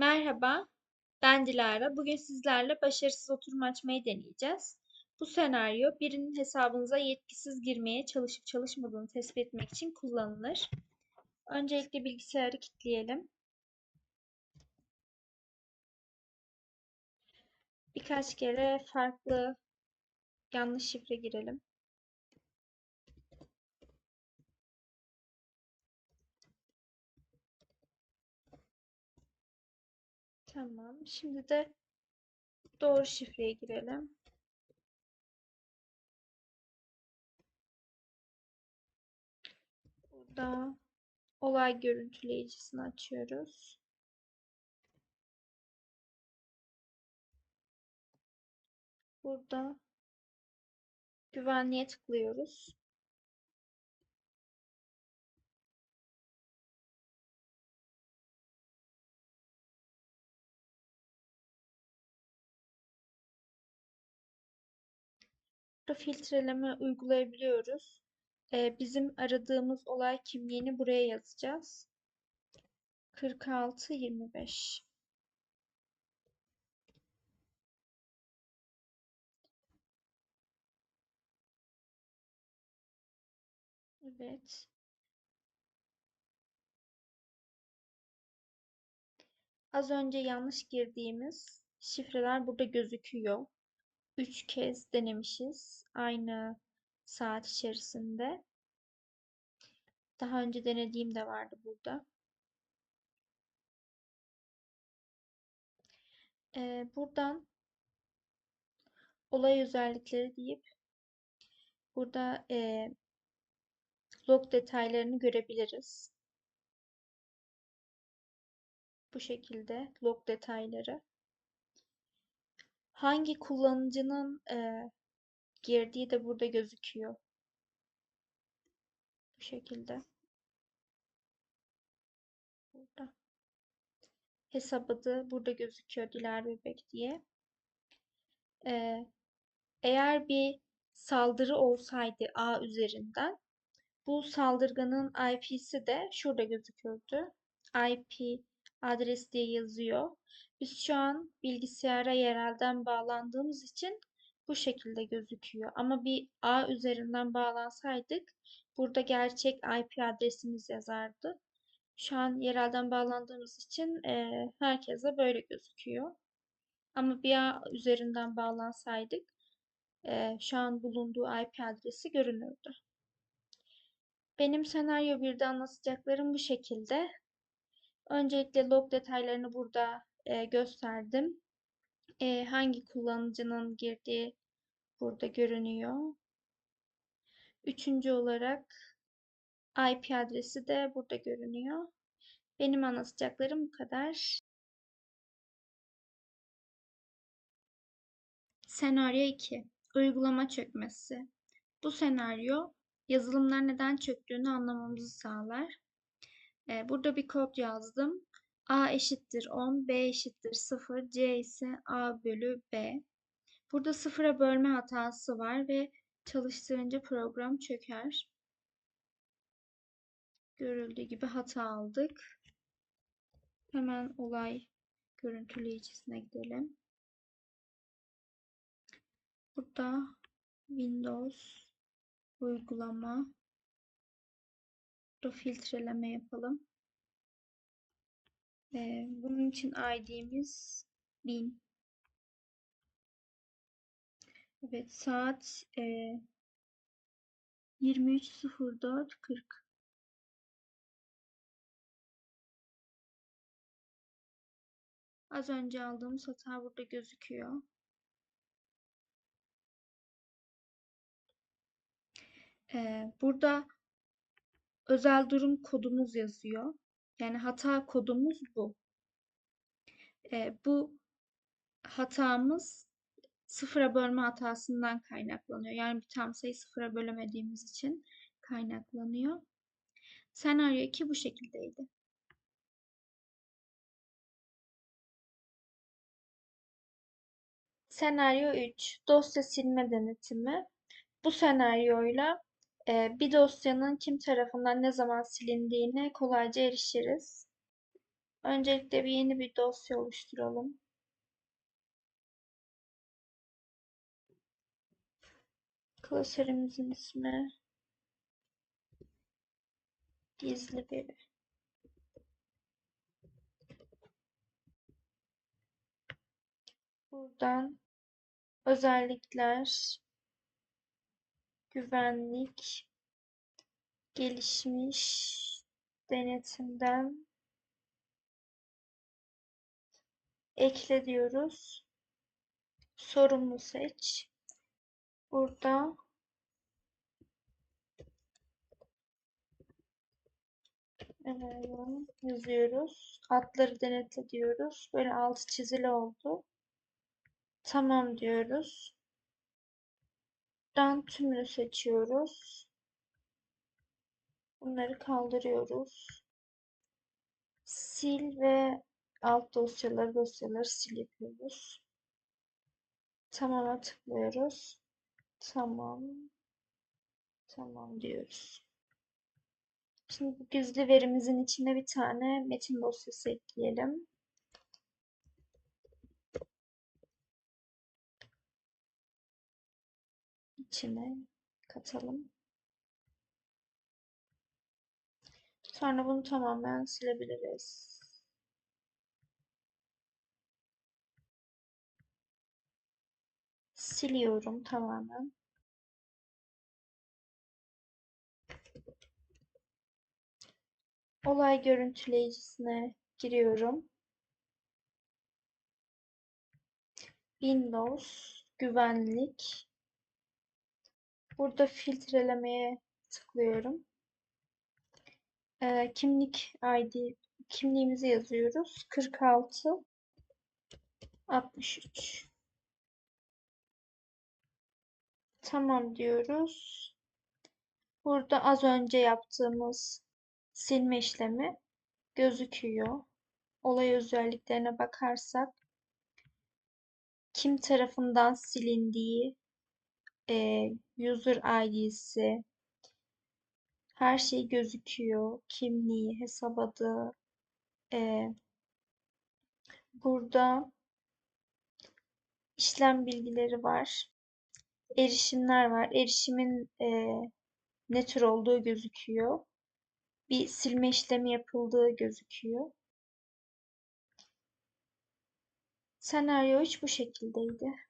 Merhaba, ben Dilara. Bugün sizlerle başarısız oturum açmayı deneyeceğiz. Bu senaryo birinin hesabınıza yetkisiz girmeye çalışıp çalışmadığını tespit etmek için kullanılır. Öncelikle bilgisayarı kilitleyelim. Birkaç kere farklı yanlış şifre girelim. Tamam. Şimdi de doğru şifreye girelim. Burada olay görüntüleyicisini açıyoruz. Burada güvenliğe tıklıyoruz. Burada filtreleme uygulayabiliyoruz. Ee, bizim aradığımız olay kimliğini buraya yazacağız. 46 25. Evet. Az önce yanlış girdiğimiz şifreler burada gözüküyor. Üç kez denemişiz aynı saat içerisinde. Daha önce denediğim de vardı burada. Ee, buradan olay özellikleri deyip burada e, log detaylarını görebiliriz. Bu şekilde log detayları. Hangi kullanıcının e, girdiği de burada gözüküyor. Bu şekilde. Burada. Hesap adı burada gözüküyor Diler Bebek diye. Ee, eğer bir saldırı olsaydı A üzerinden bu saldırganın IP'si de şurada gözükürdü. IP adres diye yazıyor. Biz şu an bilgisayara yerelden bağlandığımız için bu şekilde gözüküyor. Ama bir A üzerinden bağlansaydık burada gerçek IP adresimiz yazardı. Şu an yerelden bağlandığımız için e, herkese böyle gözüküyor. Ama bir A üzerinden bağlansaydık e, şu an bulunduğu IP adresi görünürdü. Benim senaryo 1'de anlatacaklarım bu şekilde. Öncelikle log detaylarını burada e, gösterdim. E, hangi kullanıcının girdiği burada görünüyor. Üçüncü olarak IP adresi de burada görünüyor. Benim anlatacaklarım bu kadar. Senaryo 2. Uygulama çökmesi. Bu senaryo yazılımlar neden çöktüğünü anlamamızı sağlar. Burada bir kod yazdım. A eşittir 10, B eşittir 0, C ise A bölü B. Burada sıfıra bölme hatası var ve çalıştırınca program çöker. Görüldüğü gibi hata aldık. Hemen olay görüntüleyicisine gidelim. Burada Windows uygulama burada filtreleme yapalım. Ee, bunun için ID'miz 1000. Evet saat e, 23.04.40. Az önce aldığımız hata burada gözüküyor. Ee, burada özel durum kodumuz yazıyor. Yani hata kodumuz bu. Ee, bu hatamız sıfıra bölme hatasından kaynaklanıyor. Yani bir tam sayı sıfıra bölemediğimiz için kaynaklanıyor. Senaryo 2 bu şekildeydi. Senaryo 3. Dosya silme denetimi. Bu senaryoyla e, bir dosyanın kim tarafından ne zaman silindiğine kolayca erişiriz. Öncelikle bir yeni bir dosya oluşturalım. Klasörümüzün ismi gizli veri. Buradan özellikler, güvenlik, gelişmiş denetimden ekle diyoruz. Sorumlu seç. Burada yazıyoruz. Adları denetle diyoruz. Böyle altı çizili oldu. Tamam diyoruz. Buradan tümünü seçiyoruz. Bunları kaldırıyoruz. Sil ve alt dosyaları dosyaları sil yapıyoruz. Tamam'a tıklıyoruz. Tamam. Tamam diyoruz. Şimdi bu gizli verimizin içine bir tane metin dosyası ekleyelim. İçine katalım. Sonra bunu tamamen silebiliriz. Siliyorum tamamen. Olay görüntüleyicisine giriyorum. Windows, güvenlik. Burada filtrelemeye tıklıyorum. Ee, kimlik ID, kimliğimizi yazıyoruz. 46 63. Tamam diyoruz. Burada az önce yaptığımız silme işlemi gözüküyor. Olay özelliklerine bakarsak kim tarafından silindiği, e, user ID'si, her şey gözüküyor. Kimliği, hesap adı, e, burada işlem bilgileri var. Erişimler var. Erişimin e, ne tür olduğu gözüküyor. Bir silme işlemi yapıldığı gözüküyor. Senaryo 3 bu şekildeydi.